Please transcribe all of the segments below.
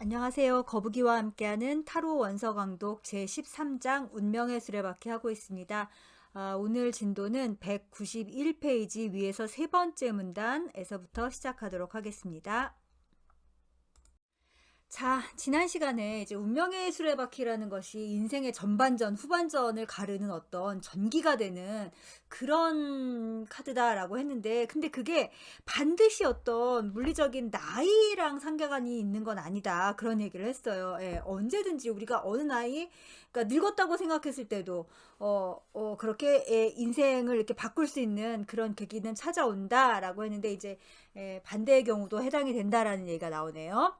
안녕하세요. 거북이와 함께하는 타로 원서 강독 제13장 운명의 수레바퀴 하고 있습니다. 아, 오늘 진도는 191페이지 위에서 세 번째 문단에서부터 시작하도록 하겠습니다. 자, 지난 시간에 이제 운명의 수레바퀴라는 것이 인생의 전반전, 후반전을 가르는 어떤 전기가 되는 그런 카드다라고 했는데, 근데 그게 반드시 어떤 물리적인 나이랑 상관이 있는 건 아니다. 그런 얘기를 했어요. 예, 언제든지 우리가 어느 나이, 그러니까 늙었다고 생각했을 때도, 어, 어, 그렇게 예, 인생을 이렇게 바꿀 수 있는 그런 계기는 찾아온다라고 했는데, 이제 예, 반대의 경우도 해당이 된다라는 얘기가 나오네요.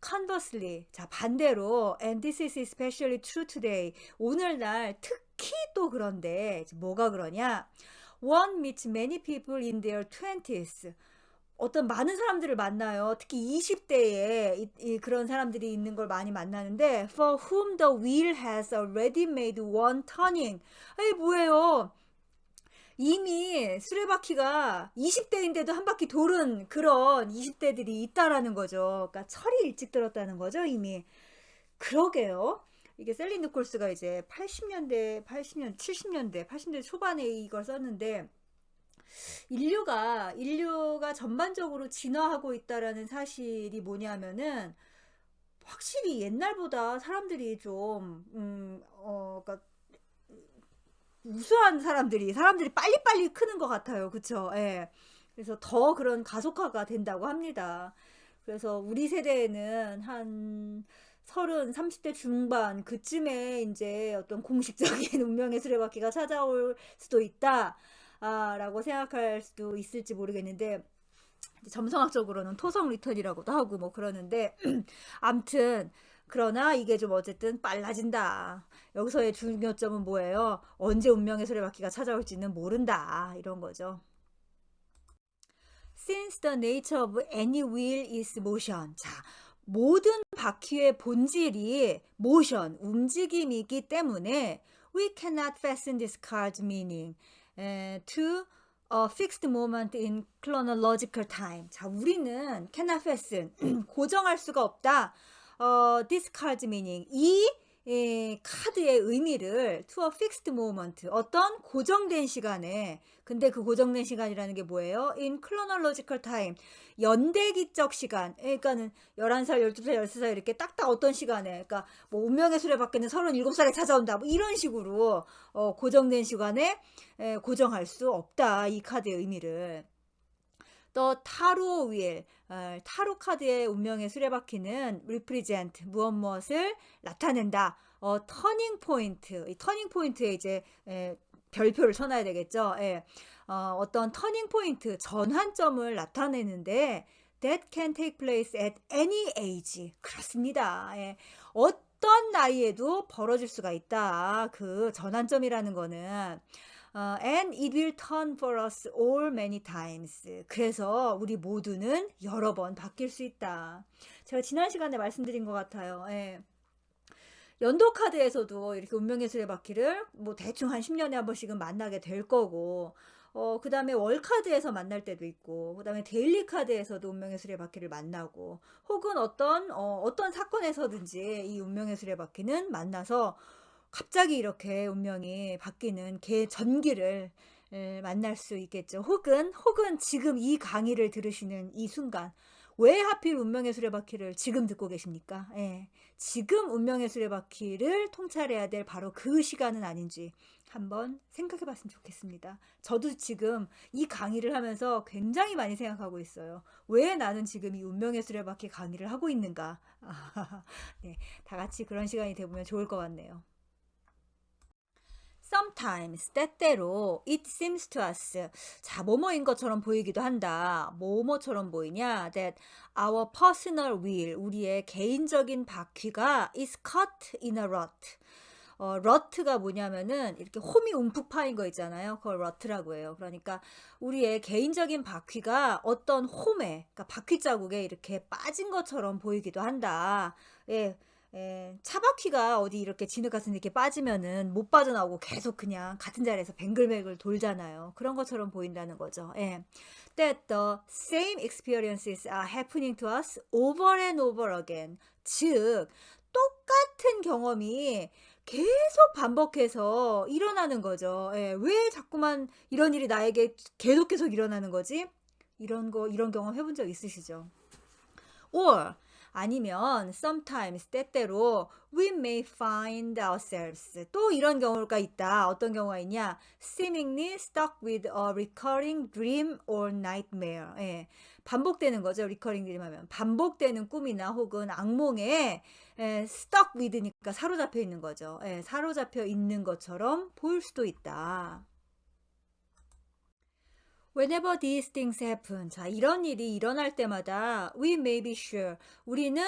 Conversely, 자 반대로, and this is especially true today. 오늘날 특히 또 그런데 뭐가 그러냐? One meets many people in their twenties. 어떤 많은 사람들을 만나요. 특히 20대에 이, 이 그런 사람들이 있는 걸 많이 만나는데 for whom the wheel has already made one turning. 아니 뭐예요? 이미 수레바퀴가 20대인데도 한 바퀴 도는 그런 20대들이 있다라는 거죠. 그러니까 철이 일찍 들었다는 거죠, 이미. 그러게요. 이게 셀린드 콜스가 이제 80년대, 80년, 70년대, 80년대 초반에 이걸 썼는데 인류가 인류가 전반적으로 진화하고 있다라는 사실이 뭐냐면은 확실히 옛날보다 사람들이 좀 음, 어, 그러니까 우수한 사람들이 사람들이 빨리빨리 크는 것 같아요. 그쵸? 예. 그래서 더 그런 가속화가 된다고 합니다. 그래서 우리 세대에는 한 서른, 30대 중반 그쯤에 이제 어떤 공식적인 운명의 수레바퀴가 찾아올 수도 있다. 아, 라고 생각할 수도 있을지 모르겠는데 점성학적으로는 토성 리턴이라고도 하고 뭐 그러는데 암튼 그러나 이게 좀 어쨌든 빨라진다. 여기서의 중요점은 뭐예요? 언제 운명의 수레바퀴가 찾아올지는 모른다. 이런 거죠. Since the nature of any wheel is motion. 자, 모든 바퀴의 본질이 motion, 움직임이기 때문에 we cannot fasten this card's meaning to a fixed moment in chronological time. 자, 우리는 cannot fasten, 고정할 수가 없다. 어, this card's meaning. 이 예, 카드의 의미를 to a fixed moment 어떤 고정된 시간에 근데 그 고정된 시간이라는 게 뭐예요? in chronological time. 연대기적 시간. 그러니까는 11살, 12살, 13살 이렇게 딱딱 어떤 시간에. 그러니까 뭐 운명의 수레바퀴는 37살에 찾아온다. 뭐 이런 식으로 어, 고정된 시간에 에, 고정할 수 없다. 이 카드의 의미를. 또 타로 윌 어, 타로 카드의 운명의 수레바퀴는 represent 무엇 무엇을 나타낸다. 어, 터닝 포인트 이 터닝 포인트에 이제 에, 별표를 쳐놔야 되겠죠. 예. 어, 어떤 터닝 포인트 전환점을 나타내는데 that can take place at any age 그렇습니다. 예. 어떤 나이에도 벌어질 수가 있다. 그 전환점이라는 거는 어, and it will turn for us all many times. 그래서 우리 모두는 여러 번 바뀔 수 있다. 제가 지난 시간에 말씀드린 것 같아요. 예. 연도 카드에서도 이렇게 운명의 수레바퀴를 뭐 대충 한 10년에 한 번씩은 만나게 될 거고, 어, 그 다음에 월 카드에서 만날 때도 있고, 그 다음에 데일리 카드에서도 운명의 수레바퀴를 만나고, 혹은 어떤, 어, 어떤 사건에서든지 이 운명의 수레바퀴는 만나서 갑자기 이렇게 운명이 바뀌는 개 전기를 만날 수 있겠죠. 혹은 혹은 지금 이 강의를 들으시는 이 순간 왜 하필 운명의 수레바퀴를 지금 듣고 계십니까? 예. 지금 운명의 수레바퀴를 통찰해야 될 바로 그 시간은 아닌지 한번 생각해 봤으면 좋겠습니다. 저도 지금 이 강의를 하면서 굉장히 많이 생각하고 있어요. 왜 나는 지금 이 운명의 수레바퀴 강의를 하고 있는가? 네, 다 같이 그런 시간이 되면 좋을 것 같네요. Sometimes 때때로 it seems to us 자 뭐뭐인 것처럼 보이기도 한다 뭐뭐처럼 보이냐 that our personal wheel 우리의 개인적인 바퀴가 is caught in a rut 어, 러트가 뭐냐면은 이렇게 홈이 움푹 파인 거 있잖아요. 그걸 러트라고 해요. 그러니까 우리의 개인적인 바퀴가 어떤 홈에, 그러니까 바퀴 자국에 이렇게 빠진 것처럼 보이기도 한다. 예, 에, 차바퀴가 어디 이렇게 진흙 같은 데 이렇게 빠지면은 못 빠져나오고 계속 그냥 같은 자리에서 뱅글뱅글 돌잖아요. 그런 것처럼 보인다는 거죠. 예. That the same experiences are happening to us over and over again. 즉, 똑같은 경험이 계속 반복해서 일어나는 거죠. 예, 왜 자꾸만 이런 일이 나에게 계속 계속 일어나는 거지? 이런 거, 이런 경험 해본 적 있으시죠? or 아니면 sometimes 때때로 we may find ourselves 또 이런 경우가 있다. 어떤 경우가 있냐? seemingly stuck with a recurring dream or nightmare. 예. 반복되는 거죠. recurring dream 하면 반복되는 꿈이나 혹은 악몽에 예, stuck with니까 사로잡혀 있는 거죠. 예, 사로잡혀 있는 것처럼 보일 수도 있다. Whenever these things happen. 자, 이런 일이 일어날 때마다 we may be sure. 우리는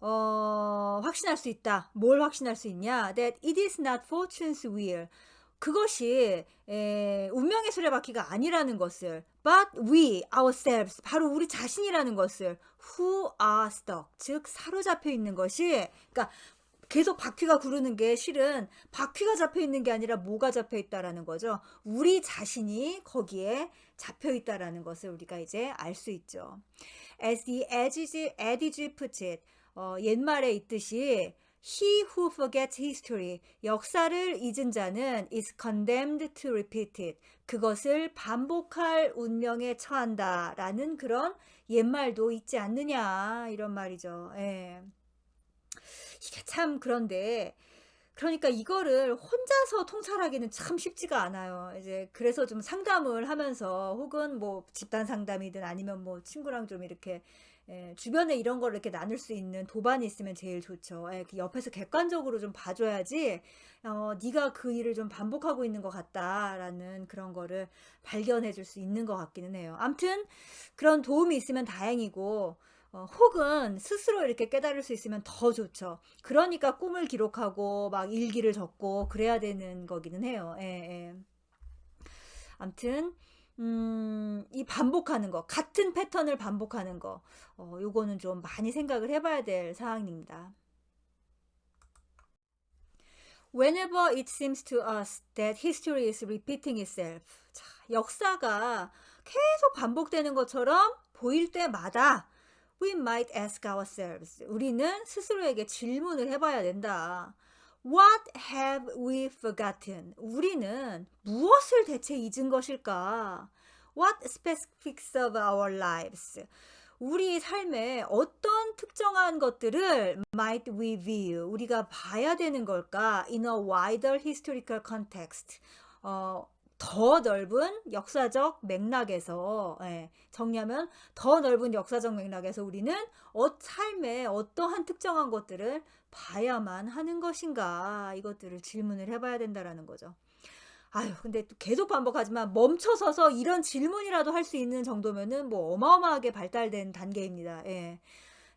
어, 확신할 수 있다. 뭘 확신할 수 있냐? That it is not fortune's will. 그것이 에, 운명의 수레바퀴가 아니라는 것을 but we ourselves 바로 우리 자신이라는 것을 who are stuck 즉 사로잡혀 있는 것이 그러니까 계속 바퀴가 구르는 게 실은 바퀴가 잡혀 있는 게 아니라 뭐가 잡혀 있다라는 거죠. 우리 자신이 거기에 잡혀 있다라는 것을 우리가 이제 알 수 있죠. As the adage, adage puts it, 어, 옛말에 있듯이 He who forgets history, 역사를 잊은 자는 is condemned to repeat it. 그것을 반복할 운명에 처한다 라는 그런 옛말도 있지 않느냐 이런 말이죠. 예. 이게 참 그런데 그러니까 이거를 혼자서 통찰하기는 참 쉽지가 않아요. 이제 그래서 좀 상담을 하면서 혹은 뭐 집단 상담이든 아니면 뭐 친구랑 좀 이렇게 예, 주변에 이런 걸 이렇게 나눌 수 있는 도반이 있으면 제일 좋죠. 예, 그 옆에서 객관적으로 좀 봐줘야지 어, 네가 그 일을 좀 반복하고 있는 것 같다라는 그런 거를 발견해 줄 수 있는 것 같기는 해요. 암튼 그런 도움이 있으면 다행이고 어, 혹은 스스로 이렇게 깨달을 수 있으면 더 좋죠. 그러니까 꿈을 기록하고 막 일기를 적고 그래야 되는 거기는 해요. 예, 예. 암튼 음, 이 반복하는 거, 같은 패턴을 반복하는 거, 어, 요거는 좀 많이 생각을 해봐야 될 사항입니다. Whenever it seems to us that history is repeating itself. 자, 역사가 계속 반복되는 것처럼 보일 때마다 we might ask ourselves. 우리는 스스로에게 질문을 해봐야 된다. What have we forgotten? 우리는 무엇을 대체 잊은 것일까? What specifics of our lives? 우리 삶의 어떤 특정한 것들을 might we view? 우리가 봐야 되는 걸까? In a wider historical context. 어, 더 넓은 역사적 맥락에서 예, 정리하면 더 넓은 역사적 맥락에서 우리는 어, 삶의 어떠한 특정한 것들을 봐야만 하는 것인가 이것들을 질문을 해봐야 된다라는 거죠. 아유, 근데 또 계속 반복하지만 멈춰서서 이런 질문이라도 할 수 있는 정도면은 뭐 어마어마하게 발달된 단계입니다. 예.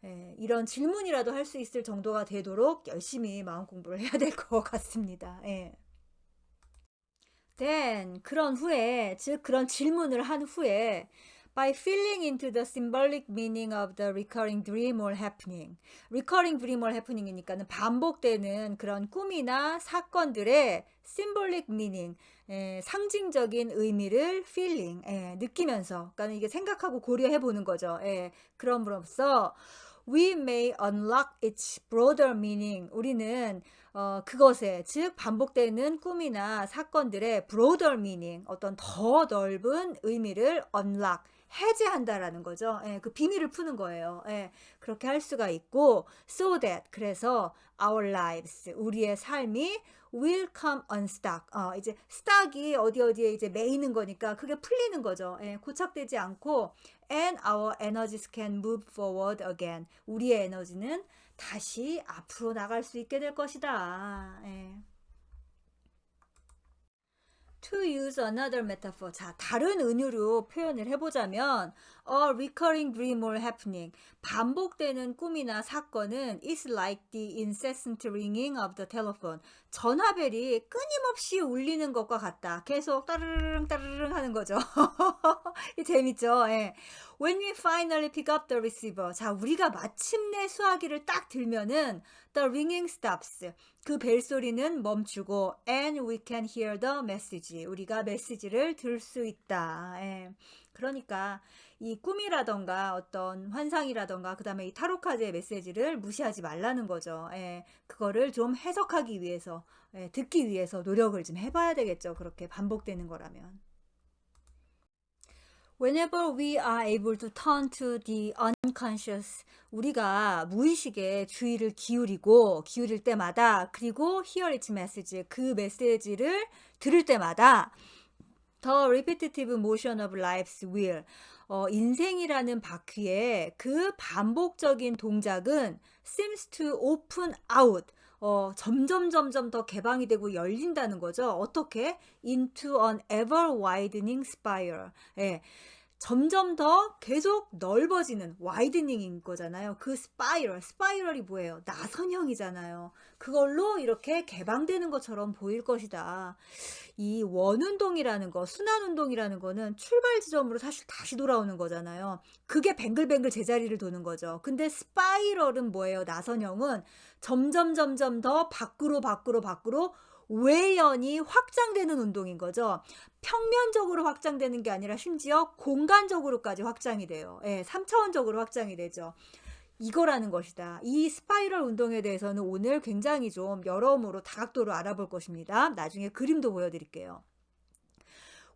예, 이런 질문이라도 할 수 있을 정도가 되도록 열심히 마음 공부를 해야 될 것 같습니다. 예. Then 그런 후에 즉 그런 질문을 한 후에 by filling into the symbolic meaning of the recurring dream or happening. recurring dream or happening이니까는 반복되는 그런 꿈이나 사건들의 symbolic meaning, 에, 상징적인 의미를 feeling, 에, 느끼면서, 그러니까 이게 생각하고 고려해 보는 거죠. 에, 그럼으로써 we may unlock its broader meaning. 우리는 어, 그것에 즉 반복되는 꿈이나 사건들의 broader meaning 어떤 더 넓은 의미를 unlock 해제한다라는 거죠. 예, 그 비밀을 푸는 거예요. 예, 그렇게 할 수가 있고 so that 그래서 our lives 우리의 삶이 will come unstuck. 어, 이제 stuck이 어디 어디에 이제 매이는 거니까 그게 풀리는 거죠. 예, 고착되지 않고 and our energies can move forward again. 우리의 에너지는 다시 앞으로 나갈 수 있게 될 것이다. 예. To use another metaphor. 자, 다른 은유로 표현을 해보자면, A recurring dream or happening. 반복되는 꿈이나 사건은 is like the incessant ringing of the telephone. 전화벨이 끊임없이 울리는 것과 같다. 계속 따르릉 따르릉 하는 거죠. 이 재밌죠? 예. When we finally pick up the receiver. 자, 우리가 마침내 수화기를 딱 들면은 the ringing stops. 그 벨소리는 멈추고 and we can hear the message. 우리가 메시지를 들을 수 있다. 예. 그러니까 이 꿈이라던가 어떤 환상이라던가 그다음에 이 타로 카드의 메시지를 무시하지 말라는 거죠. 예. 그거를 좀 해석하기 위해서 예, 듣기 위해서 노력을 좀 해봐야 되겠죠. 그렇게 반복되는 거라면. Whenever we are able to turn to the unconscious, 우리가 무의식에 주의를 기울이고 기울일 때마다 그리고 hear its message, 그 메시지를 들을 때마다 The repetitive motion of life's wheel, 어, 인생이라는 바퀴의 그 반복적인 동작은 seems to open out, 어, 점점 점점 더 개방이 되고 열린다는 거죠. 어떻게? into an ever widening spiral. 예. 점점 더 계속 넓어지는 와이드닝인 거잖아요. 그 스파이럴, 스파이럴이 뭐예요? 나선형이잖아요. 그걸로 이렇게 개방되는 것처럼 보일 것이다. 이 원운동이라는 거, 순환운동이라는 거는 출발 지점으로 사실 다시 돌아오는 거잖아요. 그게 뱅글뱅글 제자리를 도는 거죠. 근데 스파이럴은 뭐예요? 나선형은 점점 점점 더 밖으로 밖으로 밖으로 외연이 확장되는 운동인 거죠. 평면적으로 확장되는 게 아니라 심지어 공간적으로까지 확장이 돼요. 예, 3차원적으로 확장이 되죠. 이거라는 것이다. 이 스파이럴 운동에 대해서는 오늘 굉장히 좀 여러모로 다각도로 알아볼 것입니다. 나중에 그림도 보여드릴게요.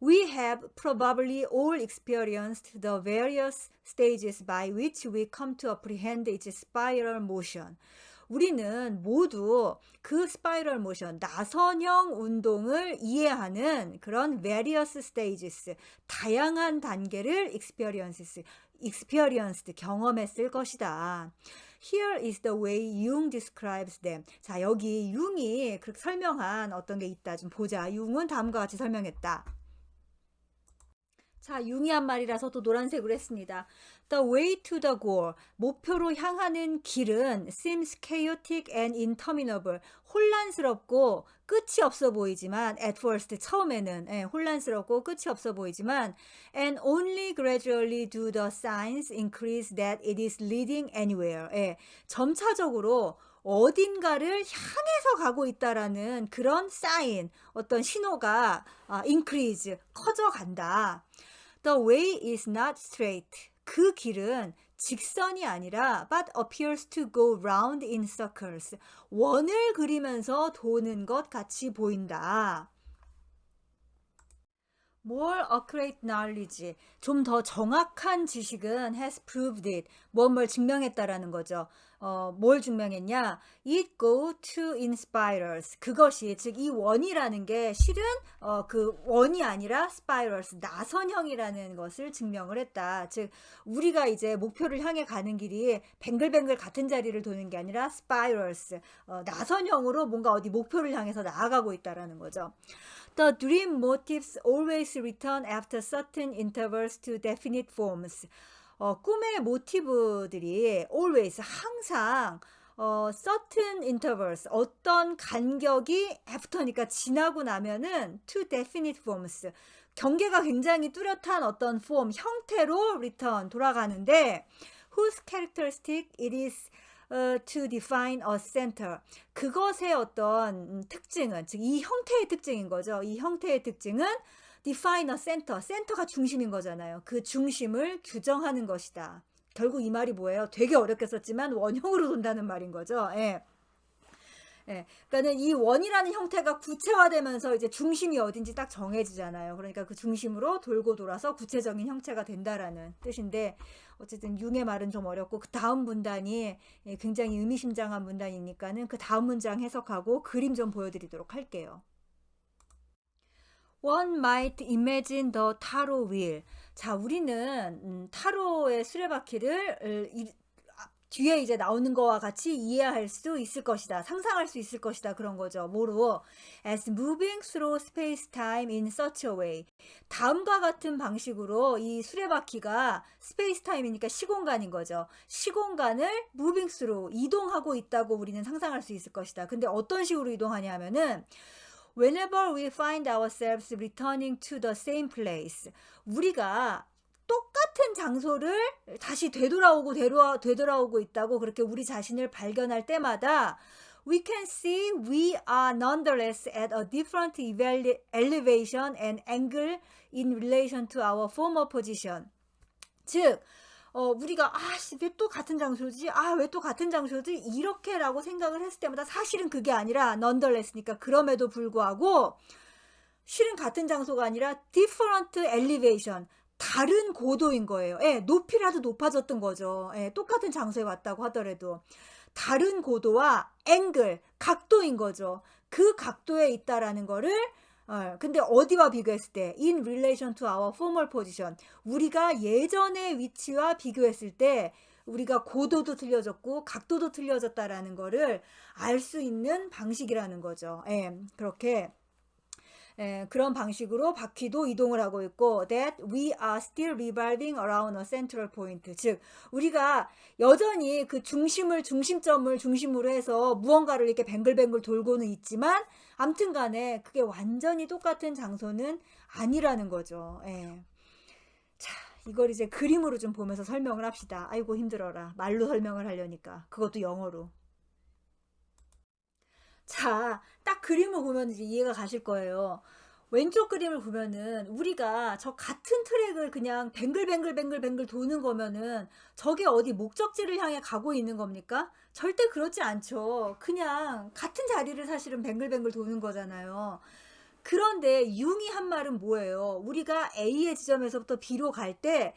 We have probably all experienced the various stages by which we come to apprehend its spiral motion. 우리는 모두 그 스파이럴 모션, 나선형 운동을 이해하는 그런 various stages, 다양한 단계를 experiences, experienced, 경험했을 것이다. Here is the way Jung describes them. 자, 여기 융이 그렇게 설명한 어떤 게 있다. 좀 보자. 융은 다음과 같이 설명했다. 자, 융이 한 말이라서 또 노란색으로 했습니다. The way to the goal. 목표로 향하는 길은 seems chaotic and interminable. 혼란스럽고 끝이 없어 보이지만 at first 처음에는 예, 혼란스럽고 끝이 없어 보이지만 and only gradually do the signs increase that it is leading anywhere. 예, 점차적으로 어딘가를 향해서 가고 있다라는 그런 사인, 어떤 신호가 아, increase 커져간다. The way is not straight. 그 길은 직선이 아니라 but appears to go round in circles. 원을 그리면서 도는 것 같이 보인다. More accurate knowledge, 좀 더 정확한 지식은 has proved it, 무엇을 증명했다라는 거죠. 어, 뭘 증명했냐? It go to inspirals. 그것이 즉 이 원이라는 게 실은 어, 그 원이 아니라 spirals 나선형이라는 것을 증명을 했다. 즉 우리가 이제 목표를 향해 가는 길이 뱅글뱅글 같은 자리를 도는 게 아니라 spirals 어, 나선형으로 뭔가 어디 목표를 향해서 나아가고 있다라는 거죠. The dream motifs always return after certain intervals to definite forms. 어, 꿈의 모티브들이 always 항상 어, certain intervals 어떤 간격이 after니까 지나고 나면은 to definite forms 경계가 굉장히 뚜렷한 어떤 form 형태로 return 돌아가는데 whose characteristic it is uh, to define a center. 그것의 어떤 특징은, 즉 이 형태의 특징인 거죠. 이 형태의 특징은 define a center. 센터가 중심인 거잖아요. 그 중심을 규정하는 것이다. 결국 이 말이 뭐예요? 되게 어렵게 썼지만 원형으로 돈다는 말인 거죠. 예. 예. 그러니까는 이 원이라는 형태가 구체화되면서 이제 중심이 어딘지 딱 정해지잖아요. 그러니까 그 중심으로 돌고 돌아서 구체적인 형체가 된다라는 뜻인데 어쨌든 융의 말은 좀 어렵고 그 다음 문단이 예, 굉장히 의미심장한 문단이니까는 그 다음 문장 해석하고 그림 좀 보여드리도록 할게요. One might imagine the tarot wheel. 자, 우리는 음, 타로의 수레바퀴를 뒤에 이제 나오는 거와 같이 이해할 수 있을 것이다. 상상할 수 있을 것이다. 그런 거죠. 뭐로? As moving through space-time in such a way. 다음과 같은 방식으로 이 수레바퀴가 스페이스-타임이니까 시공간인 거죠. 시공간을 moving through, 이동하고 있다고 우리는 상상할 수 있을 것이다. 근데 어떤 식으로 이동하냐 하면은 Whenever we find ourselves returning to the same place. 우리가 똑같은 장소를 다시 되돌아오고 되돌아, 되돌아오고 있다고 그렇게 우리 자신을 발견할 때마다 we can see we are nonetheless at a different elevation and angle in relation to our former position. 즉, 어, 우리가, 아, 씨, 왜 또 같은 장소지? 아, 왜 또 같은 장소지? 이렇게라고 생각을 했을 때마다 사실은 그게 아니라 nonetheless니까 그럼에도 불구하고 실은 같은 장소가 아니라 different elevation. 다른 고도인 거예요. 예, 높이라도 높아졌던 거죠. 예, 똑같은 장소에 왔다고 하더라도. 다른 고도와 앵글, 각도인 거죠. 그 각도에 있다라는 거를 어, 근데 어디와 비교했을 때 in relation to our former position 우리가 예전의 위치와 비교했을 때 우리가 고도도 틀려졌고 각도도 틀려졌다라는 거를 알 수 있는 방식이라는 거죠. 예, 그렇게 예, 그런 방식으로 바퀴도 이동을 하고 있고 that we are still revolving around a central point. 즉 우리가 여전히 그 중심을 중심점을 중심으로 해서 무언가를 이렇게 뱅글뱅글 돌고는 있지만 암튼 간에 그게 완전히 똑같은 장소는 아니라는 거죠. 예. 자, 이걸 이제 그림으로 좀 보면서 설명을 합시다. 아이고 힘들어라. 말로 설명을 하려니까. 그것도 영어로. 자, 딱 그림을 보면 이제 이해가 가실 거예요. 왼쪽 그림을 보면은 우리가 저 같은 트랙을 그냥 뱅글뱅글뱅글뱅글 도는 거면은 저게 어디 목적지를 향해 가고 있는 겁니까? 절대 그렇지 않죠. 그냥 같은 자리를 사실은 뱅글뱅글 도는 거잖아요. 그런데 융이 한 말은 뭐예요? 우리가 A의 지점에서부터 B로 갈 때,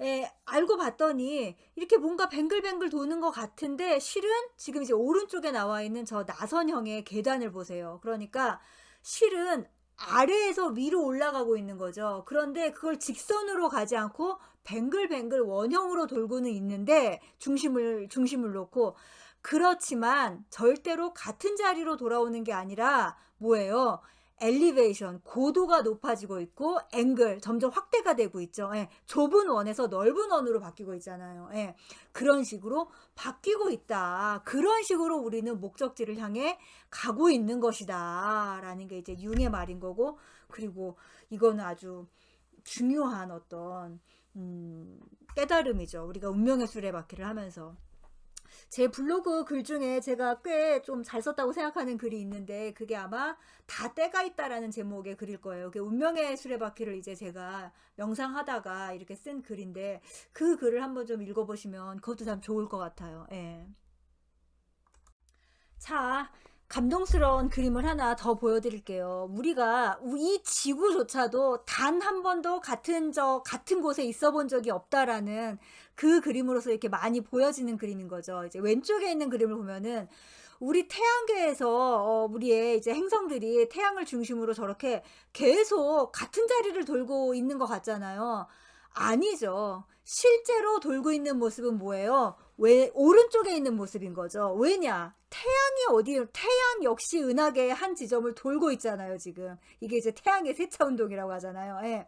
에, 알고 봤더니 이렇게 뭔가 뱅글뱅글 도는 것 같은데 실은 지금 이제 오른쪽에 나와 있는 저 나선형의 계단을 보세요. 그러니까 실은 아래에서 위로 올라가고 있는 거죠. 그런데 그걸 직선으로 가지 않고 뱅글뱅글 원형으로 돌고는 있는데 중심을 중심을 놓고 그렇지만 절대로 같은 자리로 돌아오는 게 아니라 뭐예요? 엘리베이션 고도가 높아지고 있고 앵글 점점 확대가 되고 있죠. 예, 좁은 원에서 넓은 원으로 바뀌고 있잖아요. 예, 그런 식으로 바뀌고 있다. 그런 식으로 우리는 목적지를 향해 가고 있는 것이다 라는 게 이제 융의 말인 거고 그리고 이거는 아주 중요한 어떤 음, 깨달음이죠. 우리가 운명의 수레바퀴를 하면서 제 블로그 글 중에 제가 꽤 좀 잘 썼다고 생각하는 글이 있는데 그게 아마 다 때가 있다라는 제목의 글일 거예요. 그게 운명의 수레바퀴를 이제 제가 명상하다가 이렇게 쓴 글인데 그 글을 한번 좀 읽어보시면 그것도 참 좋을 것 같아요. 예. 자, 감동스러운 그림을 하나 더 보여드릴게요. 우리가 이 지구조차도 단 한 번도 같은 저 같은 곳에 있어 본 적이 없다라는 그 그림으로서 이렇게 많이 보여지는 그림인 거죠. 이제 왼쪽에 있는 그림을 보면은 우리 태양계에서 어, 우리의 이제 행성들이 태양을 중심으로 저렇게 계속 같은 자리를 돌고 있는 것 같잖아요. 아니죠. 실제로 돌고 있는 모습은 뭐예요? 왜 오른쪽에 있는 모습인 거죠. 왜냐? 태양이 어디 태양 역시 은하계의 한 지점을 돌고 있잖아요, 지금. 이게 이제 태양의 세차 운동이라고 하잖아요. 예.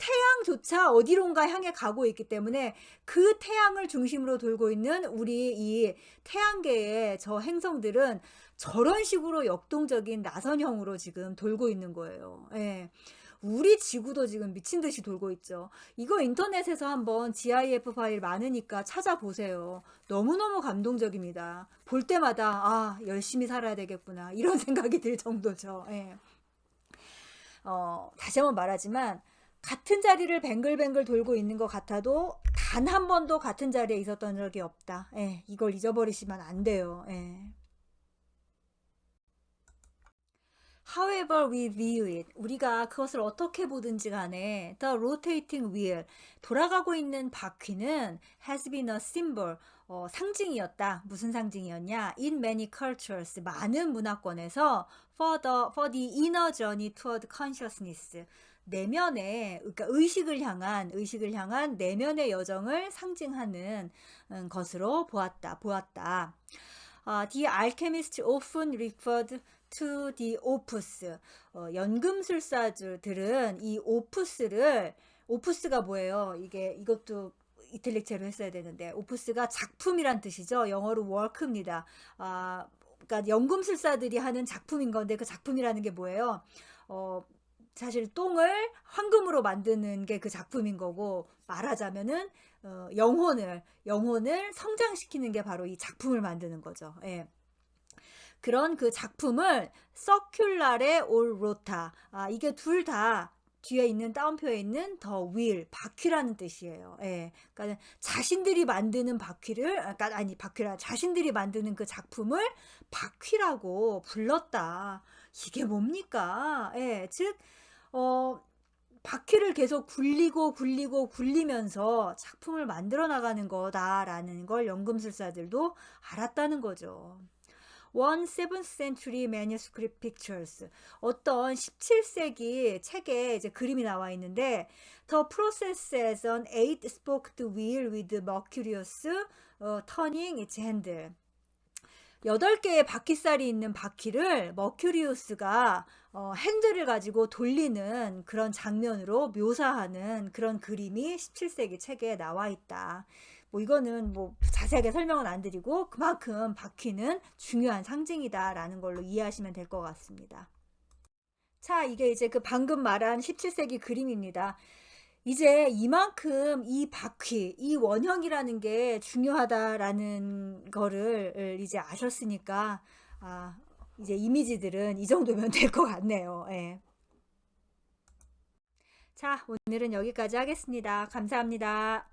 태양조차 어디론가 향해 가고 있기 때문에 그 태양을 중심으로 돌고 있는 우리 이 태양계의 저 행성들은 저런 식으로 역동적인 나선형으로 지금 돌고 있는 거예요. 예. 우리 지구도 지금 미친 듯이 돌고 있죠. 이거 인터넷에서 한번 GIF 파일 많으니까 찾아보세요. 너무너무 감동적입니다. 볼 때마다 아, 열심히 살아야 되겠구나. 이런 생각이 들 정도죠. 예. 어, 다시 한번 말하지만 같은 자리를 뱅글뱅글 돌고 있는 것 같아도 단 한 번도 같은 자리에 있었던 적이 없다. 예, 이걸 잊어버리시면 안 돼요. 예. However we view it, 우리가 그것을 어떻게 보든지 간에 the rotating wheel, 돌아가고 있는 바퀴는 has been a symbol, 어, 상징이었다. 무슨 상징이었냐? In many cultures, 많은 문화권에서 for the, for the inner journey toward consciousness, 내면의 그러니까 의식을 향한 의식을 향한 내면의 여정을 상징하는 음, 것으로 보았다. 보았다. 아, the alchemist often referred to the opus. 어, 연금술사들은 이 오푸스를 오푸스가 뭐예요? 이게 이것도 이탈릭체로 했어야 되는데 오푸스가 작품이란 뜻이죠. 영어로 work입니다. 아, 그러니까 연금술사들이 하는 작품인 건데 그 작품이라는 게 뭐예요? 어, 사실 똥을 황금으로 만드는 게 그 작품인 거고 말하자면은 어, 영혼을 영혼을 성장시키는 게 바로 이 작품을 만드는 거죠. 예. 그런 그 작품을 서큘라레 올 로타 아 이게 둘다 뒤에 있는 따옴표에 있는 더 윌, 바퀴라는 뜻이에요. 예. 그러니까 자신들이 만드는 바퀴를 그러니까 아니 바퀴라 자신들이 만드는 그 작품을 바퀴라고 불렀다. 이게 뭡니까? 예. 즉 어, 바퀴를 계속 굴리고 굴리고 굴리면서 작품을 만들어 나가는 거다라는 걸 연금술사들도 알았다는 거죠. One 7th century manuscript pictures. 어떤 17세기 책에 이제 그림이 나와 있는데 The process as an eight spoked wheel with Mercurius uh, turning its handle. 여덟 개의 바퀴살이 있는 바퀴를 머큐리우스가 어, 핸들을 가지고 돌리는 그런 장면으로 묘사하는 그런 그림이 17세기 책에 나와 있다. 뭐 이거는 뭐 자세하게 설명은 안 드리고 그만큼 바퀴는 중요한 상징이다라는 걸로 이해하시면 될 것 같습니다. 자, 이게 이제 그 방금 말한 17세기 그림입니다. 이제 이만큼 이 바퀴, 이 원형이라는 게 중요하다라는 거를 이제 아셨으니까, 아, 이제 이미지들은 이 정도면 될 것 같네요. 예. 자, 오늘은 여기까지 하겠습니다. 감사합니다.